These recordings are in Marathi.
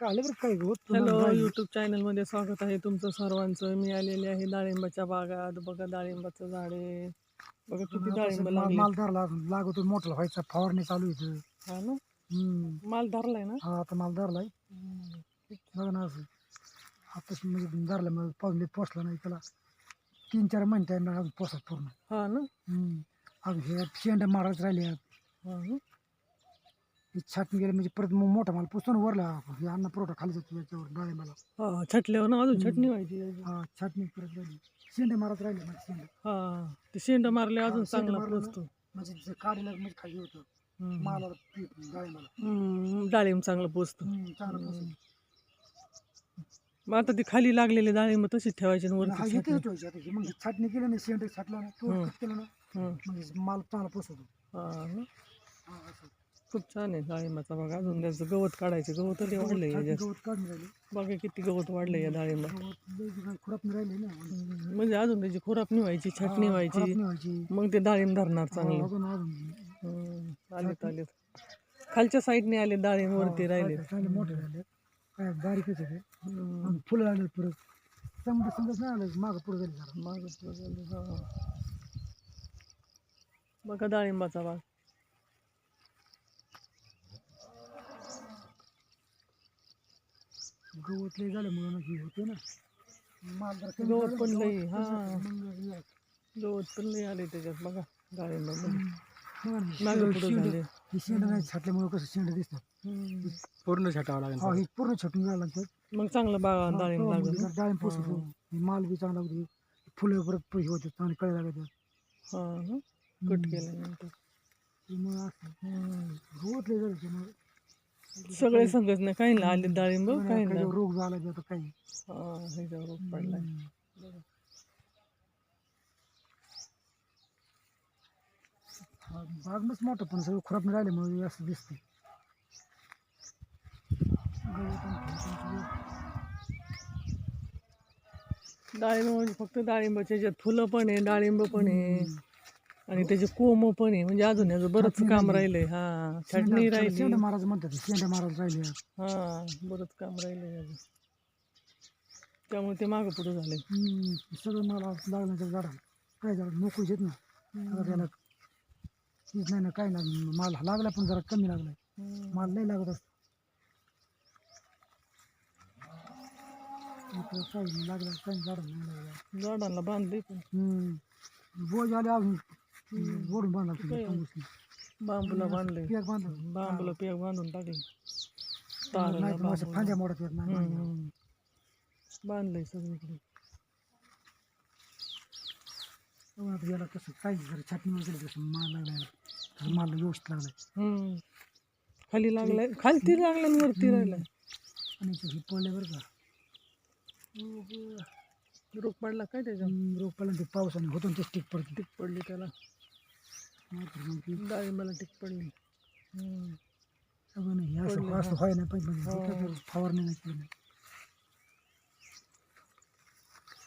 हॅलो यूट्यूब चॅनलमध्ये स्वागत आहे तुमचं सर्वांचं. मी आलेले आहे डाळिंबाच्या बागात. बघा डाळिंबाचं झाडे बघा किती डाळिंब माल धरला लागतो मोठा व्हायचा. फवारणी चालू आहे. हा ना? माल धरलाय ना? हा आता माल धरलाय. बघा ना असं. आता म्हणजे धरला मग पाऊस पोचला नाही. त्याला तीन चार महिने अजून पोचत पूर्ण. हा ना? अजून हे शेंड्या मारायच राहिले आहेत. ना छाटणी गेली म्हणजे परत मग मोठा माल पुसून वरला हे अन्न पुरवठा खाली जातो याच्यावर डाळिंबाला हा छटल्यावर ना अजून छटणी व्हायची याची. हा छाटणी परत राहिली शेंडे मारत राहिले म्हणजे शेंडे हा ते शेंड मारले अजून चांगला. पोचतो म्हणजे जे काढीला म्हणजे खाली होतं. मालाला पीठ डाळिंबाला हम्म, डाळिंब चांगलं पोचतं हम्म, चांगलं पोचलं. मग आता ती खाली लागलेली डाळिंब तशीच ठेवायची आणि हा, वरती छाटणी. तेच व्हायचं आता हे मग हे छाटणी केलं ना शेंड छाटलं ना तो हम्म. कट केलं ना. म्हणजे माल चांगला पोचवतो हा ना हा, असं. खूप छान आहे डाळिंबाचा बघा अजून त्याचं गवत काढायचं. गवत लय वाढलंय छाटणी याच्यात गवत काढून राहिले. बघा किती गवत वाढलंय या डाळिंबा खुरापणी राहिले ना. म्हणजे अजून त्याची खुरापणी व्हायची छटणी व्हायची मग ते डाळिंब धरणार हा, चांगलं. आलेत आलेत. खालच्या साईडने आले डाळिंब वरती राहिले. मोठे काय बारीकच आहे फुलं आले समजा नाही आलं मागं पुढे झाली मागं पुढं झालं. बघा डाळिंबाचा बाग. गवत लय झाल्यामुळं ना हे होते ना. माल जरा गवत झालं, पण लय, गवत हा. मग गवत पण नाही आले त्याच्यात बघा डाळिंबामध्ये मागं पुढं शेंड- झाले. हे शेंड नाही छाटल्यामुळे कसं शेंड दिसतात. पूर्ण छटावं लागेल हा हे पूर्ण छटून घ्यावं लागतात मग चांगलं बागा हा, डाळिंब तेव्हा लागेल मग जरा डाळिंब. पोसतो हे माल बी चांगला होते. फुलं परत पैसे होते चांगले कळे लागतात हा ना कट केल्यानंतर त्यामुळे असं. हम्म. गवत लय झालं त्यामुळे. सगळे संगच नाही काही नाही आले डाळिंब काही नाही. रोग झाला आता काही. हा रोग पडलाय. बाग मस्त मोठं पण सगळं खुराप राहिल्यामुळे असं दिसते डाळिंब म्हणजे फक्त डाळिंबाच्या ह्याच्यात फुलं पण आहे डाळिंब पण आहे. आणि त्याचे कोम पण आहे. म्हणजे अजून याचं बरंच काम राहिली. राहिलंय. हा छटणी राहिली. शेंडा महाराज म्हणतात शेंडा महाराज राहिले. हा बरंच काम राहिलंय याचं. त्यामुळे ते मागं पुढं झालंय. हम्म, सगळं मला लागलं त्या झाडाला काय झालं? नोकरीच येत ना. आता त्याला हेच नाही ना काय नाही. माल लागला पण जरा कमी लागलाय. माल नाही लागत असतो. काही लागलं काही झाड नाही. लागलं झाडांना बांधले पण. बोज आले अजून. काय? तुम्ही बांबूला बांधले. बांबूला पेग बांधून टाकले. फांद्या मोडत येत नाही. बांधलंय सगळीकडे. तेव्हा आता याला कसं काही जर छाटणी वगैरे कसं माल लागला तसं माल व्यवस्थित लागलाय. हम्म. खाली लागलाय. खालती लागलाय वरती राहिलाय. आणि हे पडले बरं का. रोग पडला काय त्याच्या रोग पडला ते पावसाने होतो ते स्टिक पडते टिक पडली त्याला. नाहीतर मग ती डाळिंबाला टिक पडली हम्म. सगळं नाही हे पडले, असं असं व्हाय नाही पाहिजे म्हणजे हो. डोक्यावर फवारणी नाही केली नाही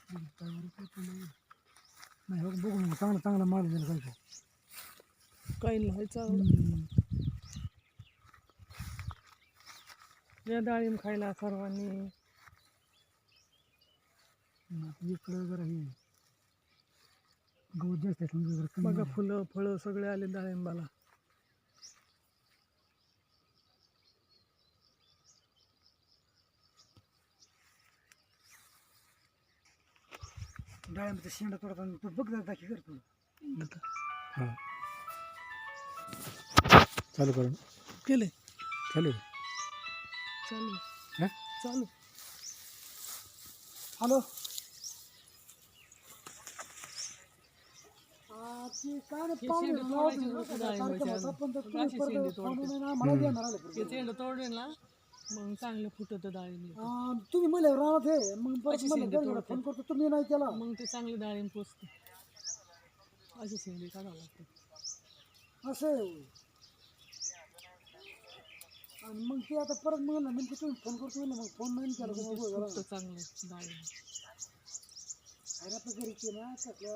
हम्म, त्यावर काय पडलं? नाही हो, बघून चांगला चांगला गवत जास्त आहे जरा कमी बघा. फुलं फळं सगळे आले डाळिंबाला. डाळिंबाचं शेंडा तोडताना तू बघ जरा दाखी करतो हां. चालू करून केले. चालू चालू. हां? चालू. हॅलो काय नाही पाहुणे शेंडे नाव तोडायचे दिलं होते का डाळिंबाचे कार्यक्रमात. अजून. आपण तर बघा तुम्ही अशी परत शेंडे पाहुणे तोडते. नाही, आम्हाला देणार आले परत. हे तोडले ना मग चांगलं फुटत डाळिंब तुम्ही मला राहत आहे. मग. फोन करतो. तुम्ही नाही केला. मग ते चांगले डाळिंब पोचते अशी शेंडी काढावं लागते. असं. आणि मग ते आता परत मग नेमकी तुम्ही फोन करतो म्हणलं, मग फोन नाही केला. फुटतं चांगलं डाळिंब घरी ना कसल्या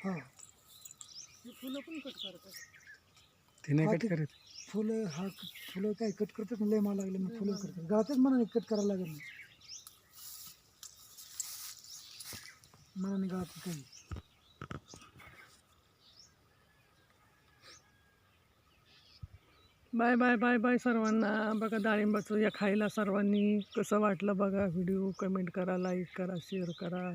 हा. फुलं पण कट करतात. ते नाही हा, कट ते- करत. फुलं हा फुलं काय कट करतात लय मला लागले मग फुलं करतात. गावातच मनाने कट करायला लागेल ना. मनाने गावात काही. बाय बाय बाय बाय सर्वांना. बघा डाळिंबाचं या खायला सर्वांनी कसं वाटलं बघा. व्हिडिओ कमेंट करा लाईक करा शेअर करा.